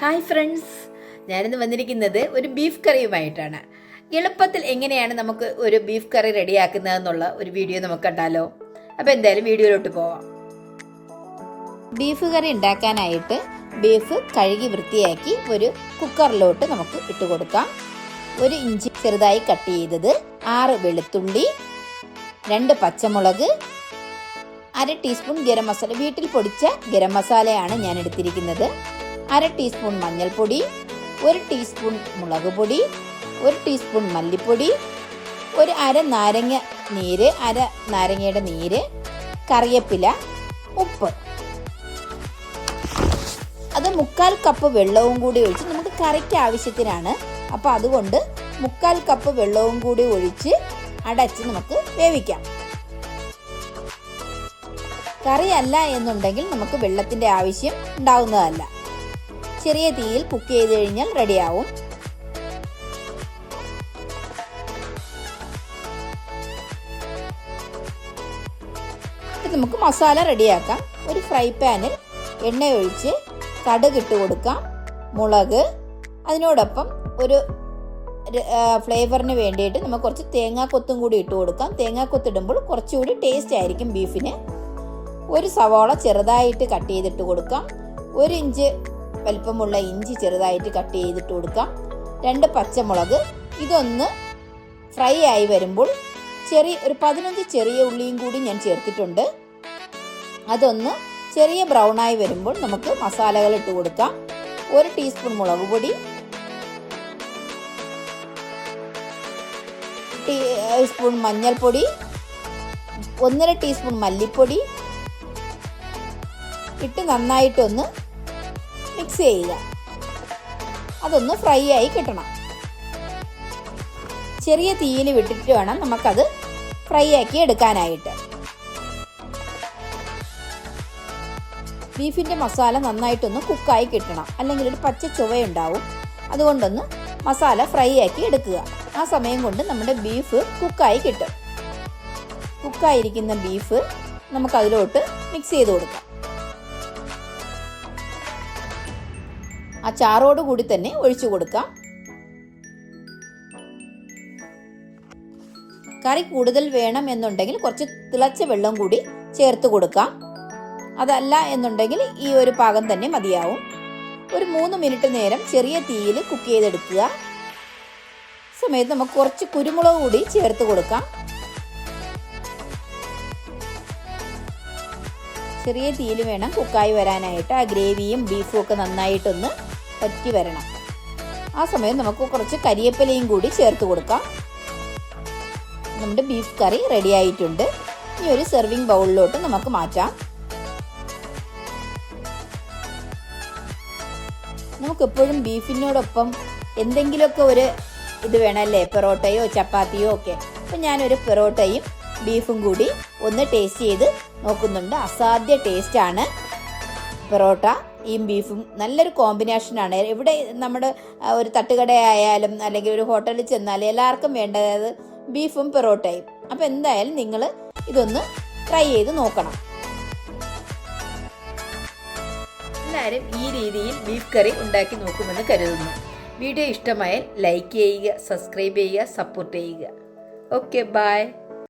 Hi friends ഞാനിന്ന് വന്നിരിക്കുന്നത് ഒരു ബീഫ് കറിയുമായിട്ടാണ് എളുപ്പത്തിൽ എങ്ങനെയാണ് നമുക്ക് ഒരു ബീഫ് കറി റെഡിയാക്കുന്നതെന്നുള്ള ഒരു വീഡിയോ നമുക്ക് കണ്ടാലോ? അപ്പോൾ എന്തായാലും വീഡിയോയിലോട്ട് പോവാം. ബീഫ് കറി ഉണ്ടാക്കാനായിട്ട് ബീഫ് കഴുകി വൃത്തിയാക്കി ഒരു കുക്കറിലോട്ട് നമുക്ക് ഇട്ട് കൊടുക്കാം. ഒരു ഇഞ്ചി ചെറുതായി കട്ട് ചെയ്തത് ആറ് വെളുത്തുള്ളി രണ്ട് പച്ചമുളക് അര ടീസ്പൂൺ ഗരം മസാല വീട്ടിൽ പൊടിച്ച ഗരം മസാലയാണ് ഞാൻ എടുത്തിരിക്കുന്നത്. അര ടീസ്പൂൺ മഞ്ഞൾപ്പൊടി ഒരു ടീസ്പൂൺ മുളക് പൊടി ഒരു ടീസ്പൂൺ മല്ലിപ്പൊടി ഒരു അര നാരങ്ങ നീര് അര നാരങ്ങയുടെ നീര് കറിവേപ്പില ഉപ്പ്. അത് മുക്കാൽ കപ്പ് വെള്ളവും കൂടി ഒഴിച്ച് നമുക്ക് കറിക്ക് ആവശ്യത്തിനാണ്. അപ്പോൾ അതുകൊണ്ട് മുക്കാൽ കപ്പ് വെള്ളവും കൂടി ഒഴിച്ച് അടച്ച് നമുക്ക് വേവിക്കാം. കറിയല്ല എന്നുണ്ടെങ്കിൽ നമുക്ക് വെള്ളത്തിന്റെ ആവശ്യം ഉണ്ടാവുന്നതല്ല. ചെറിയ തീയിൽ കുക്ക് ചെയ്ത് കഴിഞ്ഞാൽ റെഡിയാവും. നമുക്ക് മസാല റെഡിയാക്കാം. ഒരു ഫ്രൈ പാനിൽ എണ്ണ ഒഴിച്ച് കടുക് ഇട്ട് കൊടുക്കാം. മുളക്. അതിനോടൊപ്പം ഒരു ഫ്ലേവറിന് വേണ്ടിയിട്ട് നമുക്ക് കുറച്ച് തേങ്ങാക്കൊത്തും കൂടി ഇട്ട് കൊടുക്കാം. തേങ്ങാക്കൊത്ത് ഇടുമ്പോൾ കുറച്ചുകൂടി ടേസ്റ്റ് ആയിരിക്കും ബീഫിന്. ഒരു സവാള ചെറുതായിട്ട് കട്ട് ചെയ്തിട്ട് കൊടുക്കാം. ഒരു ഇഞ്ച് വലിപ്പമുള്ള ഇഞ്ചി ചെറുതായിട്ട് കട്ട് ചെയ്തിട്ട് കൊടുക്കാം. രണ്ട് പച്ചമുളക്. ഇതൊന്ന് ഫ്രൈ ആയി വരുമ്പോൾ ചെറിയ ഒരു പതിനഞ്ച് ചെറിയ ഉള്ളിയും കൂടി ഞാൻ ചേർത്തിട്ടുണ്ട്. അതൊന്ന് ചെറിയ ബ്രൗൺ ആയി വരുമ്പോൾ നമുക്ക് മസാലകൾ ഇട്ട് കൊടുക്കാം. ഒരു ടീസ്പൂൺ മുളക് പൊടി. ടീസ്പൂൺ മഞ്ഞൾപ്പൊടി. ഒന്നര ടീസ്പൂൺ മല്ലിപ്പൊടി. ഇട്ട് നന്നായിട്ടൊന്ന് മിക്സ് ചെയ്യുക. അതൊന്ന് ഫ്രൈ ആയി കിട്ടണം. ചെറിയ തീയിൽ വിട്ടിട്ട് വേണം നമുക്കത് ഫ്രൈ ആക്കി എടുക്കാനായിട്ട്. ബീഫിന്റെ മസാല നന്നായിട്ടൊന്ന് കുക്കായി കിട്ടണം. അല്ലെങ്കിൽ ഒരു പച്ച ചുവയുണ്ടാവും. അതുകൊണ്ടൊന്ന് മസാല ഫ്രൈ ആക്കി എടുക്കുക. ആ സമയം കൊണ്ട് നമ്മുടെ ബീഫ് കുക്കായി കിട്ടും. കുക്കായിരിക്കുന്ന ബീഫ് നമുക്കതിലോട്ട് മിക്സ് ചെയ്ത് കൊടുക്കാം. ആ ചാറോട് കൂടി തന്നെ ഒഴിച്ചു കൊടുക്കാം. കറി കൂടുതൽ വേണം എന്നുണ്ടെങ്കിൽ കുറച്ച് തിളച്ച വെള്ളം കൂടി ചേർത്ത് കൊടുക്കാം. അതല്ല എന്നുണ്ടെങ്കിൽ ഈ ഒരു പാകം തന്നെ മതിയാവും. ഒരു മൂന്ന് മിനിറ്റ് നേരം ചെറിയ തീയിൽ കുക്ക് ചെയ്തെടുക്കുക. സമയത്ത് നമുക്ക് കുറച്ച് കുരുമുളക് കൂടി ചേർത്ത് കൊടുക്കാം. ചെറിയ തീയിൽ വേണം കുക്കായി വരാനായിട്ട്. ആ ഗ്രേവിയും ബീഫും ഒക്കെ നന്നായിട്ടൊന്ന് പറ്റി വരണം. ആ സമയം നമുക്ക് കുറച്ച് കരിയേപ്പിലയും കൂടി ചേർത്ത് കൊടുക്കാം. നമ്മുടെ ബീഫ് കറി റെഡി ആയിട്ടുണ്ട്. ഇനി ഒരു സെർവിങ് ബൗളിലോട്ട് നമുക്ക് മാറ്റാം. നമുക്കെപ്പോഴും ബീഫിനോടൊപ്പം എന്തെങ്കിലുമൊക്കെ ഒരു ഇത് വേണമല്ലേ പെറോട്ടയോ ചപ്പാത്തിയോ ഒക്കെ. അപ്പം ഞാനൊരു പെറോട്ടയും ബീഫും കൂടി ഒന്ന് ടേസ്റ്റ് ചെയ്ത് നോക്കുന്നുണ്ട്. അസാധ്യ ടേസ്റ്റാണ് പെറോട്ട ഈ ബീഫും നല്ലൊരു കോമ്പിനേഷനാണ് ഇവിടെ നമ്മുടെ ഒരു തട്ടുകടയായാലും അല്ലെങ്കിൽ ഒരു ഹോട്ടലിൽ ചെന്നാലും എല്ലാവർക്കും വേണ്ടത് ബീഫും പെറോട്ടയും. അപ്പോൾ എന്തായാലും നിങ്ങൾ ഇതൊന്ന് ട്രൈ ചെയ്ത് നോക്കണം. എല്ലാവരും ഈ രീതിയിൽ ബീഫ് കറി ഉണ്ടാക്കി നോക്കുമെന്ന് കരുതുന്നു. വീഡിയോ ഇഷ്ടമായാൽ ലൈക്ക് ചെയ്യുക സബ്സ്ക്രൈബ് ചെയ്യുക സപ്പോർട്ട് ചെയ്യുക. Okay bye